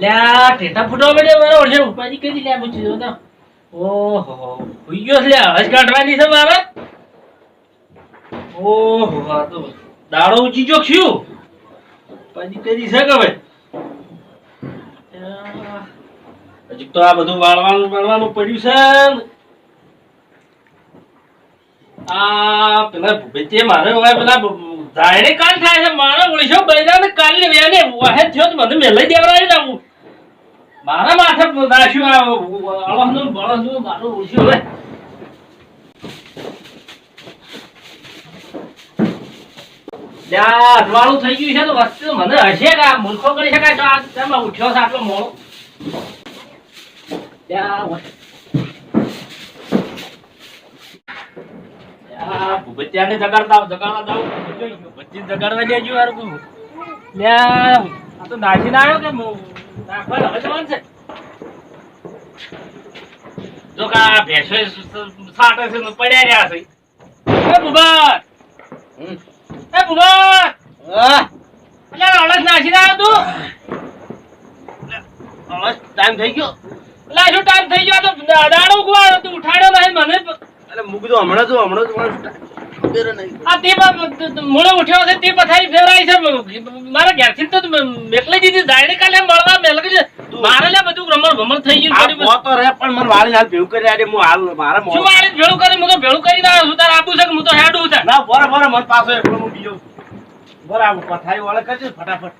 લ્યા ટેટા ફૂટવા મળ્યો મારો ઓળશે પૂછી જો તો. ગયો લ્યા કાઢવાની છે મારે. ઓહો, આ તો દાડો ઊંચી જો ઉપાજી કરી છે હજી તો આ બધું વાળવાનું વાળવાનું પડ્યું છે. આ, પેલા ભૂપેચીએ મારે પેલા જાણે કાલ થાય છે, મારે ઓળશો બૈરા કાલ કાલ ને વાહે થયો તો મને મેલાઈ દેવડાવી હું મારા માથે નાખ્યું આ અળસનું બળસનું મારું ઓળશ્યો હવે લ્યા, અજવાળું થઈ ગયું છે તો વસ્તુ મને હશે કે આ મૂર્ખો કરી શકાય તો આ તમે ઉઠ્યો છે આટલો મોડો? વસ્તુ જગાડતા જગાડવા. ભૂપતિને જગાડવા દેજો યાર તો. નાસીને આવ્યો કે જો કે ભેંસો સાટે છે પડ્યા રહ્યા છે. એ! અલ્યા, અળસ તું? ટાઈમ થઈ ગયો અલ્યા, શું ટાઈમ થઈ ગયો? તો દા- દાડો તું ઉઠાડ્યો નહીં મને અરે મૂકી દો હમણાં જો હમણાં તો મૂળે ઉઠ્યો છે તે પથારી ફેરવાય છે મારા ઘેરથી તો મેકલી દીધી દાયણે કાલે મળવા મેલકી છે. મારે લે બધું રમણ ભમણ થઈ ગયું આ બધું બધું. રે પણ મને વાળી હાલ ભેગું કરી આડે હું હાલ મારા મોં શું મારે ભેળું કરી? હું તો ભેળું છું તારે આપું છે કે હું તો હેડું ના બરાબર મને પાછો એકલો હું બીજો બરાબર પથારી વાળા કરજો ફટાફટ.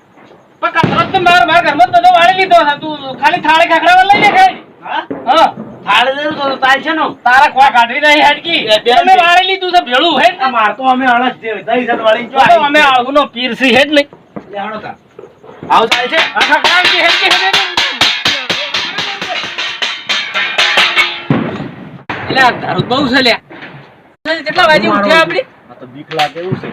પણ કસરત તો મારા મારા ઘરમાં બધો વાળી લીધો તું ખાલી થાળી ખાખરાવા લઈ લે ખાઈ હા? હા. થાળે દેરું તો તાલ છે ને તારા ખોવા કાઢવી નહીં હેડકી. એ બેન તમે બી. વાળી લીધું છે ભેળું હેડ. માર તો અમે અળસ દે દહીં સાથે વાળીને જો અમે આગનો પીર હેડ નહીં લે હાલો આવ થાય છે? આ ખખડાવતી હેડકી હેડ હેડ. એટલે આ ધારું બહુ છે લ્યા. કેટલા વાગે ઉઠ્યા આપડી આ તો બીક લાગે એવું છે.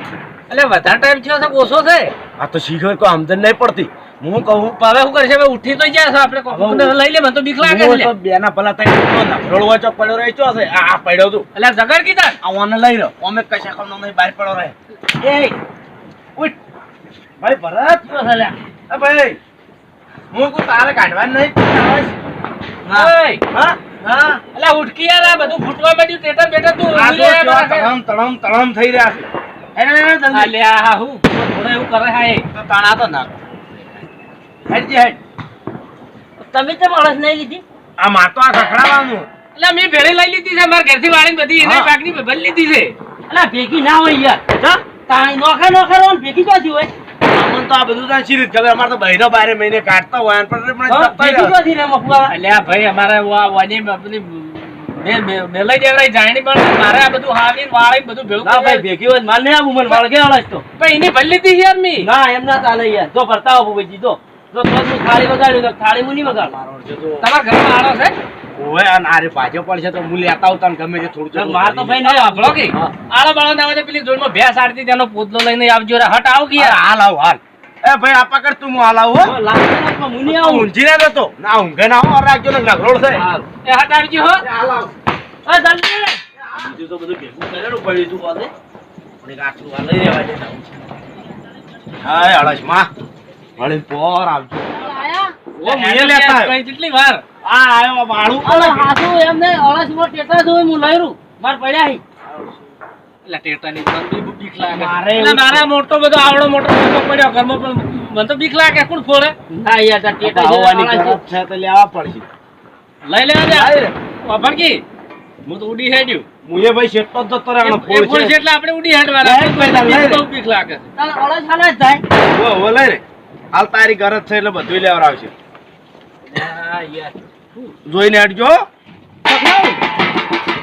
એટલે વધારે ટાઈમ થયો છે ઓછો છે. આ તો શીખવે કોઈ આમદન નહીં પડતી. હું કહું હવે શું કરશે? હવે ઉઠી તો ગયા છે આપણે. લઈ લે મને તો બીક લાગે છે તો. બેના ભલા થઈ નફરોળવા ચોક પડ્યો રહે છે? આ પડ્યો તું. એટલે જગર કીધા? આ ઓને લઈ રહ્યો ઓમે કશા કામ નહીં બહાર પડ્યો રહે. એ! ઉઠ. ભાઈ ભરત એ ભાઈ હું કહું તારે કાઢવા નહીં ઓય, હા? હા. એટલે ઉઠકી યાર આ બધું ફૂટવા માંડ્યું ટેટર બેટા તું. તળમ તળમ તળમ થઈ રહ્યા છે. એને. અલ્યા, હું. થોડું એવું કરે હા એ. તો તાણા તો નાખ. તમે તો માણસ નહીં લીધી. આ માં તો આ ખખડાવાનું એટલે મેં ભેળી લઈ લીધી છે મારા ઘરથી વાળીને બધી એને પાકની ભરી લીધી છે. અલા ભેગી ના હોય યાર. જા તાણી નોખા નોખા રહો ભેગી ક્યાંથી હોય? અમન તો આ બધું તાર શી ખબર? અમારે તો બહેનો બારે મહિને કાઢતા હોય પણ પણ હા, જતા ભેગી ક્યાંથી રહે મફુઆ અલ્યા ભાઈ અમારે વા- વાની પેલી મે- મે- મેલાઈ દેવડાઈ જાણી પણ મારે આ બધું હાવીને વાળી બધું ભેળું ના ભાઈ ભેગી હોય માલ નહીં આવું મને વળગે તો. પણ એની લીધી છે યાર મી. ના એમ ના ચાલે યાર. જો ફરતા હો ભાઈ જો. જો તો હું થાળી વગાડ્યું તો થાળી હું નહીં વગાડ? મારો છે તો તમારા ઘરમાં આડો છે? ઓવે અને આરે પડશે તો હું લેતા આવતા ને ગમે તે થોડું થોડું માર તો ભાઈ ના આપણો કે? હા. આળો બાળો ના આવે પેલી જોડમાં ભેંસ આડતી તેનો પોતલો લઈને આવજો રે. હટ આવ કે યાર યાર હાલ આવ હાલ. એ ભાઈ આ પકડ તું હું હાલ આવું હો. હા, લાગશે ના પણ હું નહીં આવું. ઊંઘી ના જતો. ના ઊંઘે ના હો રાખજો ને નગરોળ છે. એ હટ આવજો હો. હાલ આવ. એ જલ્દી બીજું તો બધું ભેગું કરેલું પડ્યું તું કોને? પણ એક આટલું હાલ લઈ રહેવા દેતા હાય અળસ માં પોર આવજો. ઓ મને લેતા કઈ કેટલી વાર? આ આયો વાળું અલા હાસુ એમને અળસ મો ટેટા જોઈ હું લઈ માર પડ્યા હી. એટલે ટેટાની મને બી બીક લાગે. એટલે મારા મોટો બધો આવડો મોટો મોટો પડ્યો ઘરમાં પણ મને તો બીક લાગે કોણ ફોડે? ના યાર ટેટા આવવાની છે. તો લેવા પડશે. લઈ લેવા દે. વાપરકી હું તો ઉડી હેડ્યું. મુએ ભાઈ શેઠો જ જતો રહેવાનો ફોડ છે. એટલે આપણે ઉડી હેડવાના. લઈ ભાઈ, લઈ બીક લાગે. તાર અળસ હાલે જાય. ઓ ઓ લઈ રે હાલ તારી ગરજ છે એટલે બધું લેવા આવશે જોઈને હટજો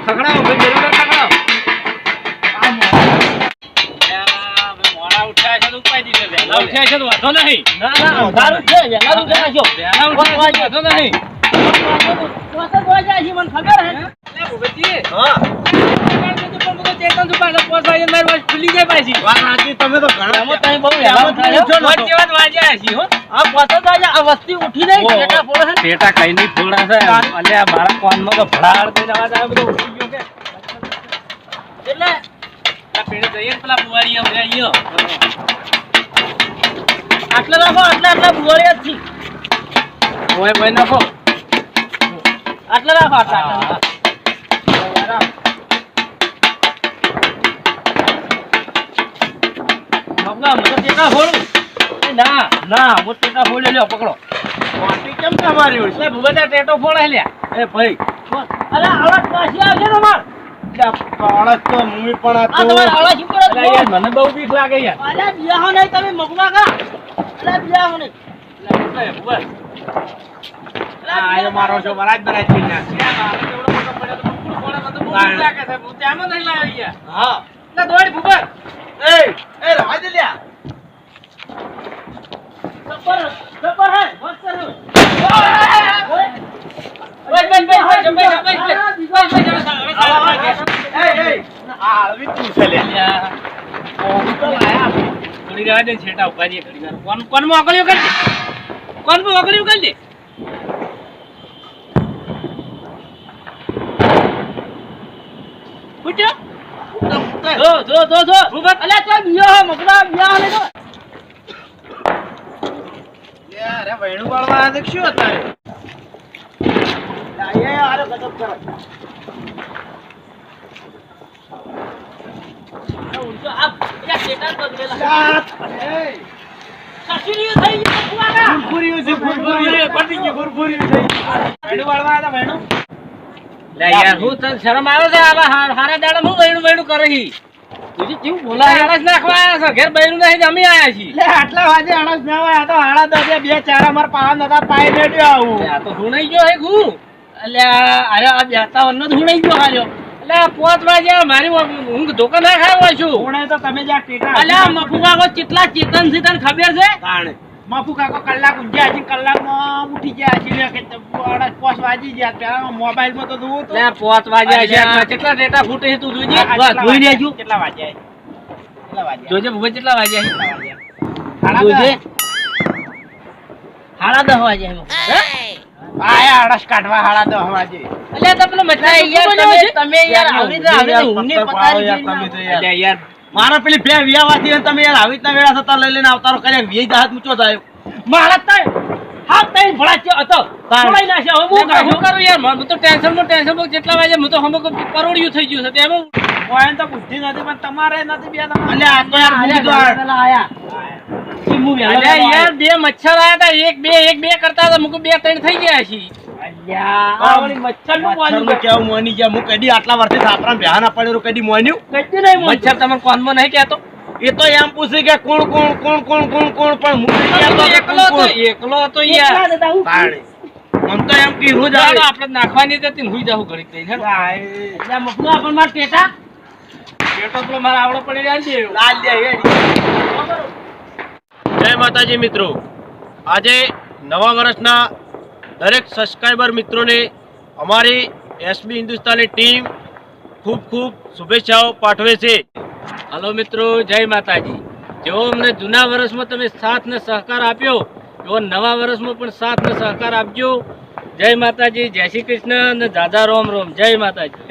ખખડાવો. ભાઈ, ઉઠ્યા છે તો ઉપાય દીધો. વહેલા ઉઠ્યા છે તો વાંધો નહીં. ના ના અંધારું છે વહેલા ઉઠ્યા છે. વાંધો નહીં. છે મને ખબર હે. હા બુવારી આટલે રાખો આટલા આટલા બુવાળિયા જ છે ઓય ઓય નાખો આટલા રાખો, આટલા આટલા. મગના મને ટેકા ફોડું. ના ના હું ટેકા ફોડે લ્યો પકડો. વાટી કેમ હોય? ટેટો ફોડે લ્યા. એ ભાઈ. અરે આવાજ પાછી આવશે ને માર પાળસ તો મુઈ પણ આ આ તો આવાજ શું યાર મને બહુ બીક લાગે યાર. અરે બિયાહો નહીં તમે મગના કા અરે બિયાહો નહીં. એટલે ભૂપત આ મારો છો બરાબર બરાજ થઈ ગયા હા. એ એ દે લ્યા. એ એ આ આવી તું છે લે કોણ મોકલ્યું કરી દે? કોણ મોકલ્યું કરી દે? પૂછ્યો જો જો જો જો અલ્યા તો બિયો મગના બિયા ને તો યાર આ વૈણું વાળવા આ દેખ શું હતા આરે ગજબ કરો ઊંચો આ અલ્યા શેતાન તો ગયેલા એ સસુરીઓ થઈ ગયું ફુવાના ફૂરફૂર્યું છે ફૂરફૂર્યું પતી ગયું ફૂરફૂર્યું છે વૈણું વાળવા હતા વૈણું લે યાર હું તને શરમ આવે છે? આવા હારા દાડા હું બૈણું બૈણું કરે છી તુજી કેવું બોલાય આળસ નાખવા આયા છો? ઘેર બૈણું નહીં જમી આયા છી લે આટલા વાગે આણસ ના હોય આ તો આડા દસે બે ચાર અમાર પાવા નતા પાય બેઠ્યો આવું. આ તો હુણાઈ ગયો હે હું? અલ્યા અરે આ બેતા વનનો જ હુણાઈ ગયો હાલ્યો. અલ્યા પોત વાગે મારી ઊંઘ ધોકા ના હોય છું. કોણે તો તમે ટેટા અલ્યા કેટલા ચેતન છે તને ખબર છે? મફુ કાકો કલાક ઊંઘ્યા હજી કલાકમાં ઉઠી ગયા હજી. કે અઢાર પોસ વાગી ગયા. પેલા મોબાઈલમાં તો જોવું તો. અલ્યા વાગ્યા છે કેટલા ડેટા ફૂટે છે તું જોઈજે? કેટલા જોઈ વાગ્યા? લેજો. કેટલા વાગ્યા કેટલા વાગ્યા? જોજે ભૂપત કેટલા વાગ્યા છે જોજે હાડા દહ વાગ્યા છે આયા અડસ કાઢવા હાડા દસ વાગે. અલ્યા તો પેલો યાર તમે તમે યાર આવી આવી ઊંઘની પત્તર યાર તમે તો યાર. મારા પેલી બે વિયાવાથી તમે યાર આવી રીતના વેળા થતા લઈ લઈને આવતારો કર્યા વી જહાજ ઊંચો થાય મારા તઈ હાથ તઈ ભડાચ્યો હતો. છોડાઈ નાખ્યો હવે હું કરું? કરું યાર મને તો ટેન્શનમાં ટેન્શનમાં કેટલા વાગે હું તો હમણાં કોઈ કરોડિયું થઈ ગયું છે તેમ કોઈ તો બુદ્ધિ નથી પણ તમારે નથી બે તમારે. આ તો યાર. બે મચ્છર આયા હતા એક બે એક બે કરતા હતા મુકુ બે ત્રણ થઈ ગયા છે આ વળી કેવું મોની ગયા? હું કદી આટલા વર્ષથી સાપરા બેહાના પડેલું કદી મોન્યું? મચ્છર તમને કોનમાં નહીં કહેતો? એ તો એમ પૂછે કે કોણ કોણ કોણ કોણ કોણ કોણ પણ હું નહીં કહેતો કે એકલો કોણ એકલો તો યાર. આમ તો એમ કે રોજ આવે. આપણે નાખવાની હતી હુઈ જાવું પેટો પેલો મારા આવડો પડી રહ્યા છે લાલ દે જય માતાજી મિત્રો. આજે નવા વર્ષના દરેક સબસ્ક્રાઈબર મિત્રોને અમારી એસબી હિન્દુસ્તાની ટીમ ખૂબ ખૂબ શુભેચ્છાઓ પાઠવે છે. હલો મિત્રો જય માતાજી. જેવો અમને જૂના વર્ષમાં તમે સાથ ને સહકાર આપ્યો એવો નવા વર્ષમાં પણ સાથ ને સહકાર આપજો. જય માતાજી જય શ્રી કૃષ્ણ અને દાદા રોમ રોમ. જય માતાજી.